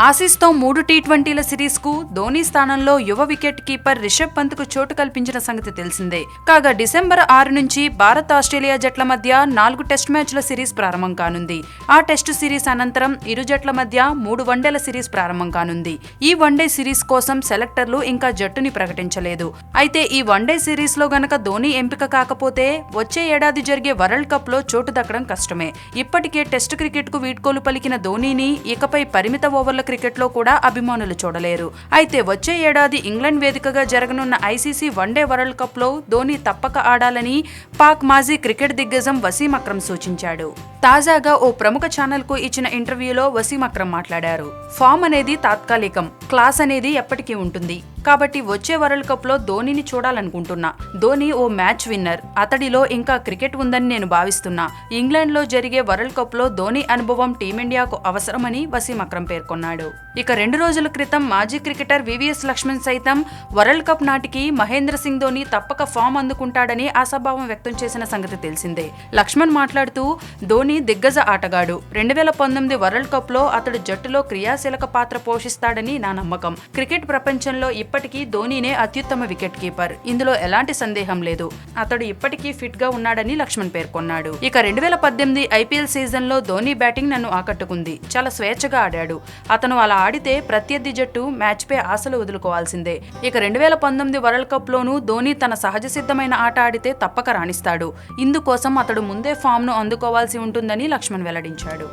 ఆసీస్తో మూడు టీ ట్వంటీల సిరీస్కు ధోని స్థానంలో యువ వికెట్ కీపర్ రిషబ్ పంత్కు చోటు కల్పించిన సంగతి తెలిసిందే. కాగా డిసెంబర్ ఆరు నుంచి భారత్ ఆస్ట్రేలియా జట్ల మధ్య నాలుగు టెస్ట్ మ్యాచ్ల సిరీస్ ప్రారంభం కానుంది. ఆ టెస్ట్ సిరీస్ అనంతరం ఇరు జట్ల మధ్య మూడు వన్డేల సిరీస్ ప్రారంభం కానుంది. ఈ వన్డే సిరీస్ కోసం సెలెక్టర్లు ఇంకా జట్టుని ప్రకటించలేదు. అయితే ఈ వన్డే సిరీస్లో గనక ధోని ఎంపిక కాకపోతే వచ్చే ఏడాది జరిగే వరల్డ్ కప్లో చోటు దక్కడం కష్టమే. ఇప్పటికే టెస్ట్ క్రికెట్కు వీడ్కోలు పలికిన ధోనీని ఇకపై పరిమిత ఓవర్ల క్రికెట్లో కూడా అభిమానులు చూడలేరు. అయితే వచ్చే ఏడాది ఇంగ్లాండ్ వేదికగా జరగనున్న ఐసీసీ వన్డే వరల్డ్ కప్లో ధోని తప్పక ఆడాలని పాక్ మాజీ క్రికెట్ దిగ్గజం వసీం అక్రమ్ సూచించాడు. తాజాగా ఓ ప్రముఖ ఛానల్కు ఇచ్చిన ఇంటర్వ్యూలో వసీం అక్రమ్ మాట్లాడారు. ఫామ్ అనేది తాత్కాలికం క్లాస్ అనేది ఎప్పటికీ ఉంటుంది. కాబట్టి వచ్చే వరల్డ్ కప్లో ధోనిని చూడాలనుకుంటున్నా. ధోని ఓ మ్యాచ్ విన్నర్. అతడిలో ఇంకా క్రికెట్ ఉందని నేను భావిస్తున్నా. ఇంగ్లాండ్లో జరిగే వరల్డ్ కప్లో ధోని అనుభవం టీమిండియాకు అవసరమని వసీం అక్రమ్ పేర్కొన్నాడు. ఇక రెండు రోజుల క్రితం మాజీ క్రికెటర్ వివిఎస్ లక్ష్మణ్ సైతం వరల్డ్ కప్ నాటికి మహేంద్ర సింగ్ ధోని తప్పక ఫామ్ అందుకుంటాడని ఆశాభావం వ్యక్తం చేసిన సంగతి తెలిసిందే. లక్ష్మణ్ మాట్లాడుతూ ధోని దిగ్గజ ఆటగాడు. రెండు వేల పంతొమ్మిది వరల్డ్ కప్లో అతడు జట్టులో క్రియాశీలక పాత్ర పోషిస్తాడని నా నమ్మకం. క్రికెట్ ప్రపంచంలో ఇప్పటికీ ధోనీనే అత్యుత్తమ వికెట్ కీపర్. ఇందులో ఎలాంటి సందేహం లేదు. అతడు ఇప్పటికీ ఫిట్గా ఉన్నాడని లక్ష్మణ్ పేర్కొన్నాడు. ఇక రెండు వేల పద్దెనిమిది ఐపీఎల్ సీజన్లో ధోని బ్యాటింగ్ నన్ను ఆకట్టుకుంది. చాలా స్వేచ్ఛగా ఆడాడు. అతను అలా ఆడితే ప్రత్యర్థి జట్టు మ్యాచ్ పై ఆశలు వదులుకోవాల్సిందే. ఇక రెండు వేల పంతొమ్మిది వరల్డ్ కప్ లోనూ ధోని తన సహజ సిద్ధమైన ఆట ఆడితే తప్పక రాణిస్తాడు. ఇందుకోసం అతడు ముందే ఫామ్ను అందుకోవాల్సి ఉంటుందని లక్ష్మణ్ వెల్లడించాడు.